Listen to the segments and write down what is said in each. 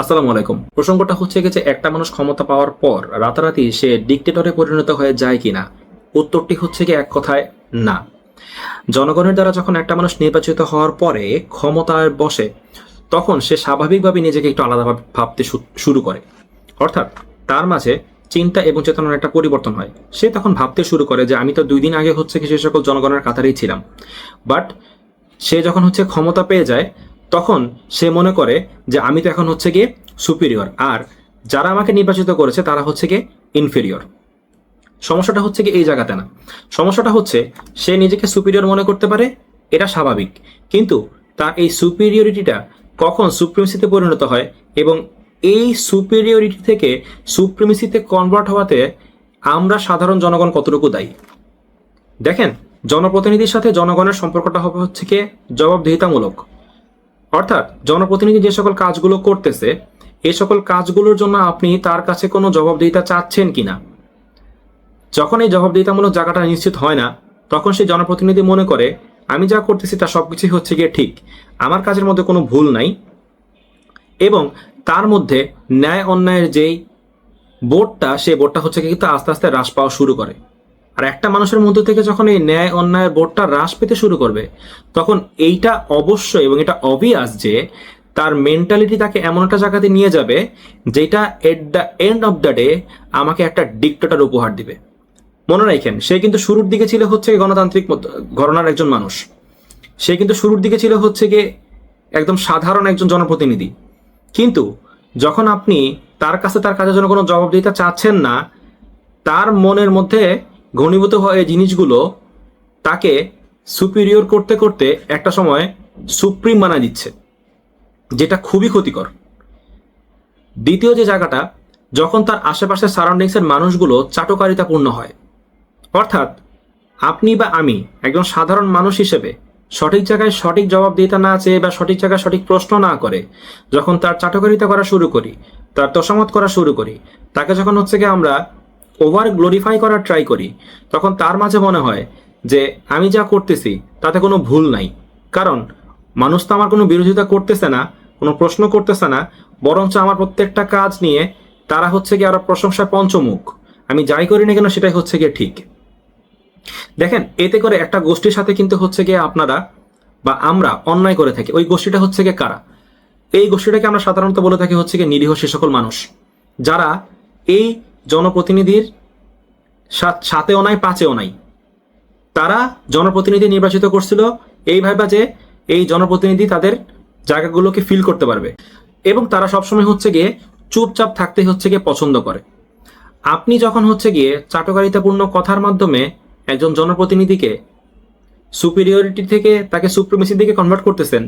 আসসালামু আলাইকুম। প্রসঙ্গটা হচ্ছে গেছে একটা মানুষ ক্ষমতা পাওয়ার পর রাতারাতি সে ডিকটেটরে পরিণত হয়ে যায় কিনা? উত্তরটি হচ্ছে কি এক কথায় না। জনগণের দ্বারা যখন একটা মানুষ নির্বাচিত হওয়ার পরে ক্ষমতায় বসে, তখন সে স্বাভাবিকভাবে নিজেকে একটু আলাদা ভাবতে শুরু করে। অর্থাৎ তার মাঝে চিন্তা এবং চেতনার একটা পরিবর্তন হয়। সে তখন ভাবতে শুরু করে যে আমি তো দুই দিন আগে হচ্ছে কি সে সকল জনগণের কাতারেই ছিলাম। বাট সে যখন হচ্ছে ক্ষমতা পেয়ে যায় তখন সে মনে করে যে আমি তো এখন হচ্ছে গিয়ে সুপিরিয়র আর যারা আমাকে নির্বাচিত করেছে তারা হচ্ছে গিয়ে ইনফেরিয়র সমস্যাটা হচ্ছে কি এই জায়গাতে না। সমস্যাটা হচ্ছে সে নিজেকে সুপিরিয়র মনে করতে পারে, এটা স্বাভাবিক। কিন্তু তার এই সুপিরিয়রিটিটা কখন সুপ্রিমেসিতে পরিণত হয় এবং এই সুপিরিয়রিটি থেকে সুপ্রিমেসিতে কনভার্ট হওয়াতে আমরা সাধারণ জনগণ কতটুকু দায়ী? দেখেন, জনপ্রতিনিধির সাথে জনগণের সম্পর্কটা হবে হচ্ছে কি জবাবদিহিতামূলক। অর্থাৎ জনপ্রতিনিধি যে সকল কাজগুলো করতেছে, এ সকল কাজগুলোর জন্য আপনি তার কাছে কোনো জবাবদিহিতা চাচ্ছেন কিনা? যখন এই জবাবদিহিতামূলক জায়গাটা নিশ্চিত হয় না, তখন সেই জনপ্রতিনিধি মনে করে, আমি যা করতেছি তা সবকিছুই হচ্ছে গিয়ে ঠিক। আমার কাজের মধ্যে কোনো ভুল নাই। এবং তার মধ্যে ন্যায় অন্যায়ের যেই বোর্ডটা সেই বোর্ডটা হচ্ছে কিন্তু আস্তে আস্তে হ্রাস পাওয়া শুরু করে। আর একটা মানুষের মধ্যে থেকে যখন এই ন্যায় অন্যায়ের বোর্ডটা হ্রাস পেতে শুরু করবে, তখন এইটা অবশ্যই এবং এটা অবভিয়াস যে তার মেন্টালিটি তাকে এমন একটা জায়গাতে নিয়ে যাবে যেটা at the end of the day আমাকে একটা ডিক্টেটর উপহার দিবে। মনে রাখেন, সে কিন্তু শুরুর দিকে ছিল হচ্ছে গণতান্ত্রিক ঘরানার একজন মানুষ। সে কিন্তু শুরুর দিকে ছিল হচ্ছে গিয়ে একদম সাধারণ একজন জনপ্রতিনিধি। কিন্তু যখন আপনি তার কাছে তার কাজের জন্য কোনো জবাবদিহিতা চাচ্ছেন না, তার মনের মধ্যে ঘনীভূত হওয়া এই জিনিসগুলো তাকে সুপিরিয়র করতে করতে একটা সময় সুপ্রিম বানা দিচ্ছে, যেটা খুবই ক্ষতিকর। দ্বিতীয় যে জায়গাটা, যখন তার আশেপাশের সারাউন্ডিংসের মানুষগুলো চাটকারিতাপূর্ণ হয়, অর্থাৎ আপনি বা আমি একজন সাধারণ মানুষ হিসেবে সঠিক জায়গায় সঠিক জবাব দিতে না চেয়ে বা সঠিক জায়গায় সঠিক প্রশ্ন না করে যখন তার চাটকারিতা করা শুরু করি, তার তোষামত করা শুরু করি, তাকে যখন হচ্ছে কি আমরা ওভার গ্লোরিফাই করার ট্রাই করি, তখন তার মাঝে মনে হয় যে আমি যা করতেছি তাতে কোনো ভুল নাই। কারণ মানুষ তো আমার কোনো বিরোধিতা করতেছে না, কোনো প্রশ্ন করতেছে না, বরঞ্চ আমার প্রত্যেকটা কাজ নিয়ে তারা হচ্ছে গিয়ে আরও প্রশংসায় পঞ্চমুখ। আমি যাই করি না কেন সেটাই হচ্ছে গিয়ে ঠিক। দেখেন, এতে করে একটা গোষ্ঠীর সাথে কিন্তু হচ্ছে গিয়ে আপনারা বা আমরা অন্যায় করে থাকি। ওই গোষ্ঠীটা হচ্ছে গিয়ে কারা? এই গোষ্ঠীটাকে আমরা সাধারণত বলে থাকি হচ্ছে গিয়ে নিরীহ সে সকল মানুষ। যারা এই জনপ্রতিনিধির সাতেও নাই, পাঁচেও নাই। তারা জনপ্রতিনিধি নির্বাচিত করছিল এই ভাইবা যে এই জনপ্রতিনিধি তাদের জায়গাগুলোকে ফিল করতে পারবে। এবং তারা সবসময় হচ্ছে গিয়ে চুপচাপ থাকতে হচ্ছে গিয়ে পছন্দ করে। আপনি যখন হচ্ছে গিয়ে চাটকারিতাপূর্ণ কথার মাধ্যমে একজন জনপ্রতিনিধিকে সুপিরিয়রিটি থেকে তাকে সুপ্রিমেসির দিকে কনভার্ট করতেছেন,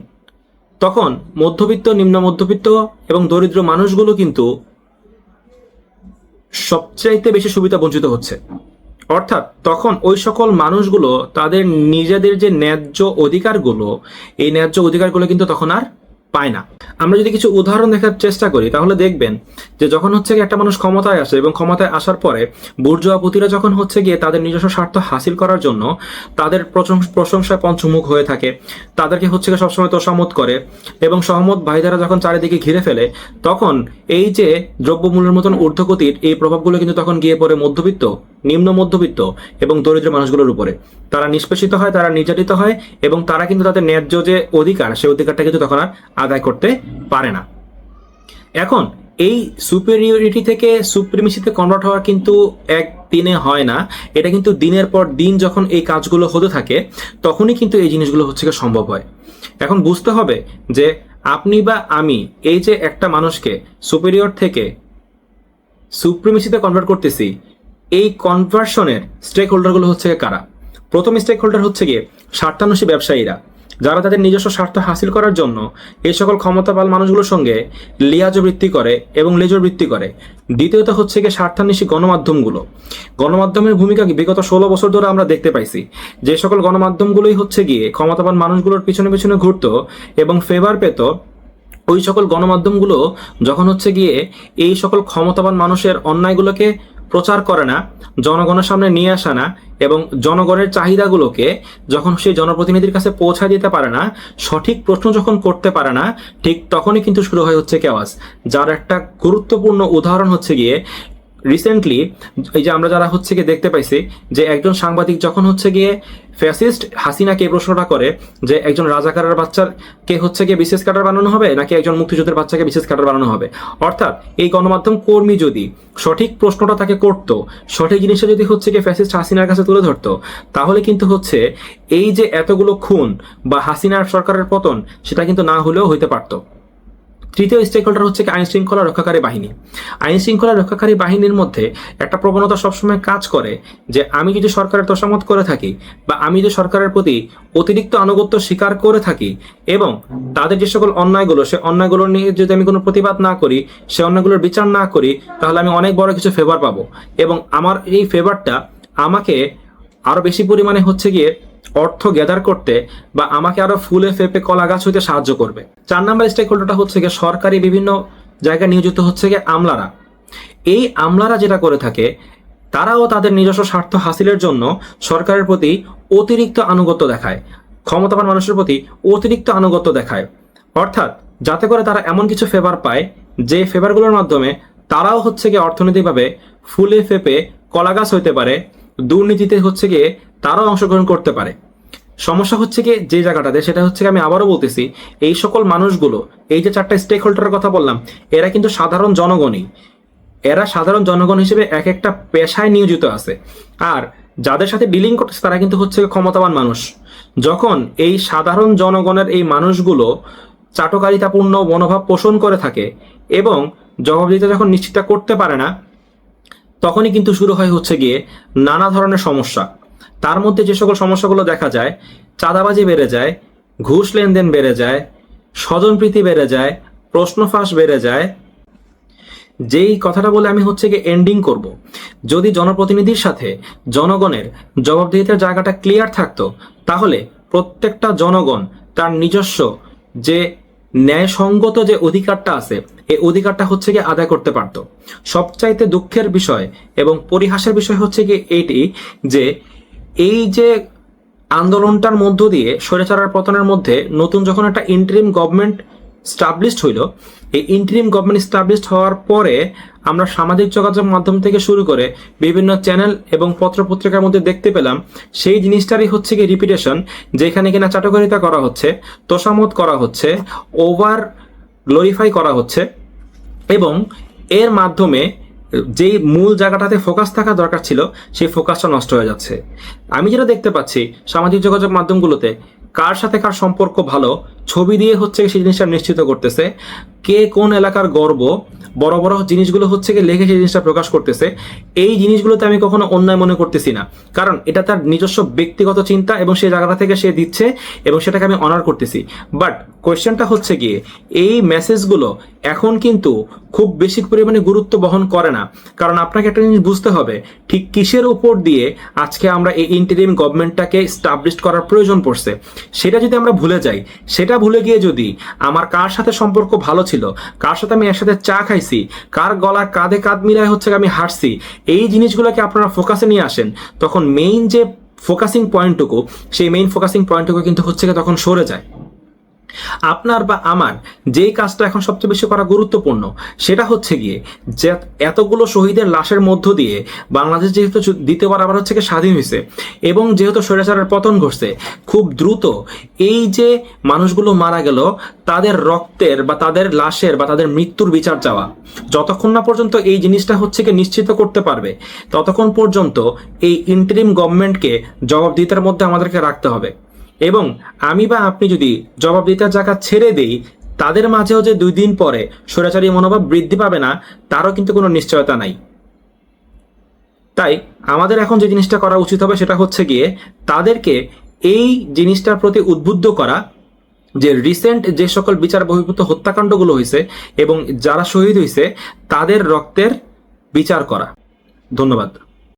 তখন মধ্যবিত্ত, নিম্ন মধ্যবিত্ত এবং দরিদ্র মানুষগুলো কিন্তু সবচাইতে বেশি সুবিধা বঞ্চিত হচ্ছে। অর্থাৎ তখন ওই সকল মানুষগুলো তাদের নিজেদের যে ন্যায্য অধিকারগুলো, এই ন্যায্য অধিকারগুলো কিন্তু তখন আর পায় না। আমরা যদি কিছু উদাহরণ দেখার চেষ্টা করি, তাহলে দেখবেন যে যখন হচ্ছে গিয়ে একটা মানুষ ক্ষমতায় আসে এবং ক্ষমতায় আসার পরে বুর্জোয়াপতিরা যখন হচ্ছে গিয়ে তাদের নিজস্ব স্বার্থ হাসিল করার জন্য তাদের প্রশংস- প্রশংসায় পঞ্চমুখ হয়ে থাকে, তাদেরকে হচ্ছে গিয়ে সবসময় তোষামত করে এবং সহমত ভাইদারা যখন চারিদিকে ঘিরে ফেলে, তখন এই যে দ্রব্যমূল্যের মতন ঊর্ধ্বগতির এই প্রভাবগুলো কিন্তু তখন গিয়ে পড়ে মধ্যবিত্ত নিম্ন মধ্যবিত্ত এবং দরিদ্র মানুষগুলোর উপরে। তারা নিষ্পেষিত হয়, তারা নির্যাতিত হয় এবং তারা কিন্তু তাদের ন্যায্য যে অধিকার, সেই অধিকারটা কিন্তু তখন আর আদায় করতে পারে না। এখন, এই সুপেরিয়রিটি থেকে সুপ্রিমেসিতে কনভার্ট হওয়া কিন্তু এক দিনে হয় না। এটা কিন্তু দিনের পর দিন যখন এই কাজগুলো হতে থাকে, তখনই কিন্তু এই জিনিসগুলো হচ্ছে সম্ভব হয়। এখন বুঝতে হবে যে আপনি বা আমি এই যে একটা মানুষকে সুপেরিয়র থেকে সুপ্রিমেসিতে কনভার্ট করতেছি এই কনভার্সনের স্টেক হোল্ডারগুলো হচ্ছে কারা? প্রথম স্টেক হোল্ডার হচ্ছে গিয়ে স্বার্থান্বেষী ব্যবসায়ীরা। যারা তাদের নিজস্ব স্বার্থ হাসিল করার জন্য এই সকল ক্ষমতাবান মানুষগুলোর সঙ্গে লিয়াজ বৃত্তি করে এবং লেজর বৃত্তি করে। দ্বিতীয়ত হচ্ছে গিয়ে স্বার্থান্বেষী গণমাধ্যমগুলো। গণমাধ্যমের ভূমিকা বিগত ষোলো বছর ধরে আমরা দেখতে পাইছি। যে সকল গণমাধ্যমগুলোই হচ্ছে গিয়ে ক্ষমতাবান মানুষগুলোর পিছনে পিছনে ঘুরত এবং ফেভার পেত, ওই সকল গণমাধ্যমগুলো যখন হচ্ছে গিয়ে এই সকল ক্ষমতাবান মানুষের অন্যায়গুলোকে প্রচার করে না, জনগণের সামনে নিয়ে আসে না এবং জনগণের চাহিদাগুলোকে যখন সেই জনপ্রতিনিধির কাছে পৌঁছা দিতে পারে না, সঠিক প্রশ্ন যখন করতে পারে না, ঠিক তখনই কিন্তু শুরু হয় হচ্ছে কেওয়াজ যার একটা গুরুত্বপূর্ণ উদাহরণ হচ্ছে গিয়ে রিসেন্টলি এই যে আমরা যারা হচ্ছে গিয়ে দেখতে পাইছি যে একজন সাংবাদিক যখন হচ্ছে গিয়ে ফ্যাসিস্ট হাসিনাকে প্রশ্নটা করে যে একজন রাজাকারের বাচ্চার কে হচ্ছে গিয়ে বিশেষ কাটার বানানো হবে নাকি একজন মুক্তিযুদ্ধের বাচ্চাকে বিশেষ কাটার বানানো হবে? অর্থাৎ এই গণমাধ্যম কর্মী যদি সঠিক প্রশ্নটা তাকে করতো, সঠিক জিনিসটা যদি হচ্ছে গিয়ে ফ্যাসিস্ট হাসিনার কাছে তুলে ধরতো, তাহলে কিন্তু হচ্ছে এই যে এতগুলো খুন বা হাসিনার সরকারের পতন, সেটা কিন্তু না হলেও হইতে পারতো। তৃতীয় স্টেক হোল্ডার হচ্ছে আইন শৃঙ্খলা রক্ষাকারী বাহিনী। আইন শৃঙ্খলা রক্ষাকারী বাহিনীর মধ্যে একটা প্রবণতা সবসময় কাজ করে যে আমি যদি সরকারের তোষামত করে থাকি বা আমি যদি সরকারের প্রতি অতিরিক্ত আনুগত্য স্বীকার করে থাকি এবং তাদের যে সকল অন্যায়গুলো, সে অন্যায়গুলো নিয়ে যদি আমি কোনো প্রতিবাদ না করি, সে অন্যায়গুলোর বিচার না করি, তাহলে আমি অনেক বড় কিছু ফেভার পাবো। এবং আমার এই ফেভারটা আমাকে আরও বেশি পরিমাণে হচ্ছে গিয়ে অর্থ গ্যাদার করতে বা আমাকে আরও ফুলে ফেপে কলা গাছ হইতে সাহায্য করবে। চার নাম্বার স্টেক হোল্ডারটা হচ্ছে গিয়ে সরকারি বিভিন্ন জায়গায় নিয়োজিত হচ্ছে গিয়ে আমলারা। এই আমলারা যেটা করে থাকে, তারাও তাদের নিজস্ব স্বার্থ হাসিলের জন্য সরকারের প্রতি অতিরিক্ত আনুগত্য দেখায়, ক্ষমতাবান মানুষের প্রতি অতিরিক্ত আনুগত্য দেখায়। অর্থাৎ যাতে করে তারা এমন কিছু ফেভার পায়, যে ফেভারগুলোর মাধ্যমে তারাও হচ্ছে গিয়ে অর্থনৈতিকভাবে ফুলে ফেপে কলাগাছ হইতে পারে, দুর্নীতিতে হচ্ছে গিয়ে তারাও অংশগ্রহণ করতে পারে। সমস্যা হচ্ছে কি, যে জায়গাটাতে, সেটা হচ্ছে আমি আবারও বলতেছি, এই সকল মানুষগুলো, এই যে চারটা স্টেক হোল্ডারের কথা বললাম, এরা কিন্তু সাধারণ জনগণই। এরা সাধারণ জনগণ হিসেবে এক একটা পেশায় নিয়োজিত আছে। আর যাদের সাথে ডিলিং করতেছে, তারা কিন্তু হচ্ছে ক্ষমতাবান মানুষ। যখন এই সাধারণ জনগণের এই মানুষগুলো চাটকারিতাপূর্ণ মনোভাব পোষণ করে থাকে এবং জবাবদিহিতা যখন নিশ্চিত করতে পারে না, তখনই কিন্তু শুরু হয় হচ্ছে গিয়ে নানা ধরনের সমস্যা। তার মধ্যে যে সকল সমস্যাগুলো দেখা যায়, চাঁদাবাজি বেড়ে যায়, ঘুষ লেনদেন বেড়ে যায় স্বজনপ্রীতি বেড়ে যায় প্রশ্ন ফাঁস বেড়ে যায়, যেই কথাটা বলে আমি হচ্ছে গিয়ে এন্ডিং করব। যদি জনপ্রতিনিধির সাথে জনগণের জবাবদিহিতার জায়গাটা ক্লিয়ার থাকতো, তাহলে প্রত্যেকটা জনগণ তার নিজস্ব যে ন্যায়সঙ্গত যে অধিকারটা আছে, এই অধিকারটা হচ্ছে গিয়ে আদায় করতে পারতো। সবচাইতে দুঃখের বিষয় এবং পরিহাসের বিষয় হচ্ছে গিয়ে এটি যে এই যে আন্দোলনটার মধ্য দিয়ে স্বৈরাচারের পতনের মধ্যে নতুন যখন একটা ইন্টারিম গভর্নমেন্ট স্টাবলিশড হইল, এই ইন্টারিম গভর্নমেন্ট স্টাবলিশড হওয়ার পরে আমরা সামাজিক যোগাযোগ মাধ্যম থেকে শুরু করে বিভিন্ন চ্যানেল এবং পত্রপত্রিকার মধ্যে দেখতে পেলাম, সেই জিনিসটারই হচ্ছে কি রিপিটেশন যেখানে কিনা চাটকারিতা করা হচ্ছে তোষামত করা হচ্ছে ওভার গ্লোরিফাই করা হচ্ছে এবং এর মাধ্যমে যেই মূল জায়গাটাতে ফোকাস থাকা দরকার ছিল, সেই ফোকাসটা নষ্ট হয়ে যাচ্ছে। আমি যেটা দেখতে পাচ্ছি, সামাজিক যোগাযোগ মাধ্যমগুলোতে কার সাথে কার সম্পর্ক ভালো, ছবি দিয়ে হচ্ছে সেই জিনিসটা নিশ্চিত করতেছে। কে কোন এলাকার গর্ব, বড় বড় জিনিসগুলো হচ্ছে গিয়ে লেখে সেই জিনিসটা প্রকাশ করতেছে, এই জিনিসগুলোতে আমি কখনো অন্যায় মনে করতেছি না। কারণ এটা তার নিজস্ব ব্যক্তিগত চিন্তা এবং সেই জায়গাটা থেকে সে দিচ্ছে এবং সেটাকে আমি অনার করতেছি। বাট কোয়েশ্চেনটা হচ্ছে গিয়ে, এই মেসেজগুলো এখন কিন্তু খুব বেশি পরিমাণে গুরুত্ব বহন করে না। কারণ আপনাকে একটা জিনিস বুঝতে হবে, ঠিক কিসের উপর দিয়ে আজকে আমরা এই ইন্টারিম গভর্নমেন্টটাকে স্টাবলিশ করার প্রয়োজন পড়ছে? সেটা যদি আমরা ভুলে যাই, সেটা ভুলে গিয়ে যদি আমার কার সাথে সম্পর্ক ভালো ছিল কার সাথে আমি একসাথে চা খাইছি? কার গলা কাঁধে কাঁধ মিলায় হচ্ছে আমি হাঁটছি? এই জিনিসগুলোকে আপনারা ফোকাসে নিয়ে আসেন। তখন মেইন যে ফোকাসিং পয়েন্টটুকু সেই মেইন ফোকাসিং পয়েন্টটুকু কিন্তু হচ্ছে তখন সরে যায়। আপনার বা আমার যেই কাজটা এখন সবচেয়ে বেশি করা গুরুত্বপূর্ণ, সেটা হচ্ছে গিয়ে যে এতগুলো শহীদের লাশের মধ্য দিয়ে বাংলাদেশ যেহেতু দ্বিতীয়বার আবার হচ্ছে স্বাধীন হয়েছে এবং যেহেতু স্বৈরাচারের পতন ঘটছে, খুব দ্রুত এই যে মানুষগুলো মারা গেল, তাদের রক্তের বা তাদের লাশের বা তাদের মৃত্যুর বিচার চাওয়া, যতক্ষণ না পর্যন্ত এই জিনিসটা হচ্ছে কি নিশ্চিত করতে পারবে, ততক্ষণ পর্যন্ত এই ইন্টারিম গভর্নমেন্টকে জবাবদিহিতার মধ্যে আমাদেরকে রাখতে হবে। এবং আমি বা আপনি যদি জবাবদিহিতার জায়গা ছেড়ে দেই, তাদের মাঝেও যে দুই দিন পরে স্বৈরাচারী মনোভাব বৃদ্ধি পাবে না, তারও কিন্তু কোনো নিশ্চয়তা নাই। তাই আমাদের এখন যে জিনিসটা করা উচিত হবে সেটা হচ্ছে গিয়ে তাদেরকে এই জিনিসটার প্রতি উদ্বুদ্ধ করা যে রিসেন্ট যে সকল বিচার বহির্ভূত হত্যাকাণ্ডগুলো হয়েছে এবং যারা শহীদ হয়েছে, তাদের রক্তের বিচার করা। ধন্যবাদ।